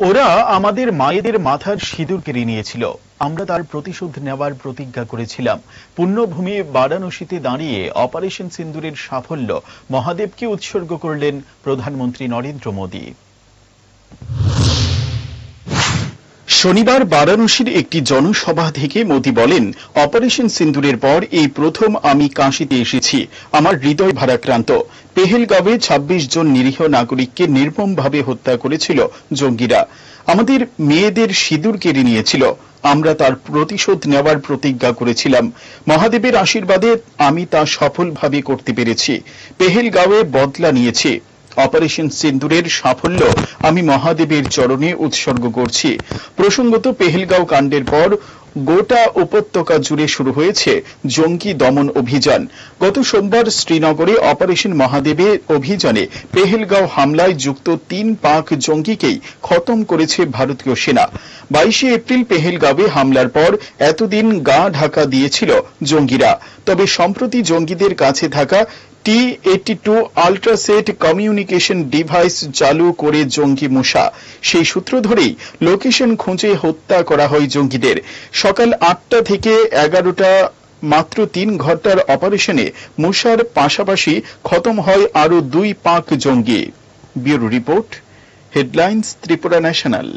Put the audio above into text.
ওরা আমাদের মায়েদের মাথার সিঁদুর কেড়ে নিয়েছিল। আমরা তার প্রতিশোধ নেওয়ার প্রতিজ্ঞা করেছিলাম। পুণ্যভূমি বারাণসীতে দাঁড়িয়ে অপারেশন সিন্দুরের সাফল্য মহাদেবকে উৎসর্গ করলেন প্রধানমন্ত্রী নরেন্দ্র মোদী। শনিবার বারাণসীর একটি জনসভা থেকে মোদী বলেন, অপারেশন সিন্দুরের পর এই প্রথম আমি কাশিতে এসেছি। আমার হৃদয় ভারাক্রান্ত। পেহেলগাঁওয়ে ২৬ জন নিরীহ নাগরিককে নির্মমভাবে হত্যা করেছিল জঙ্গিরা। আমাদের মেয়েদের সিঁদুর কেড়ে নিয়েছিল। আমরা তার প্রতিশোধ নেওয়ার প্রতিজ্ঞা করেছিলাম। মহাদেবের আশীর্বাদে আমি তা সফলভাবে করতে পেরেছি। পেহেলগাঁওয়ে বদলা নিয়েছি। অপারেশন সিন্দুরের সাফল্য আমি মহাদেবের চরণে উৎসর্গ করছি। প্রসঙ্গত পেহেলগাঁও কাণ্ডের পর গোটা উপত্যকা জুড়ে শুরু হয়েছে জঙ্গি দমন অভিযান। গত সোমবার শ্রীনগরে অপারেশন মহাদেবের অভিযানে পেহেলগাঁও হামলায় যুক্ত তিন পাক জঙ্গিকেই খতম করেছে ভারতীয় সেনা। বাইশে এপ্রিল পেহেলগাঁওয়ে হামলার পর এতদিন গা ঢাকা দিয়েছিল জঙ্গিরা। তবে সম্প্রতি জঙ্গিদের কাছে থাকা T eighty two Ultraset communication device চালু করে জঙ্গি মুসা সেই সূত্র ধরেই লোকেশন খুঁজে হত্যা করা হয় জঙ্গিদের। সকাল আটটা থেকে এগারোটা মাত্র তিন ঘণ্টার অপারেশনে মুসার পাশাপাশি খতম হয় আরও দুই পাক জঙ্গি। Bureau report headlines Tripura national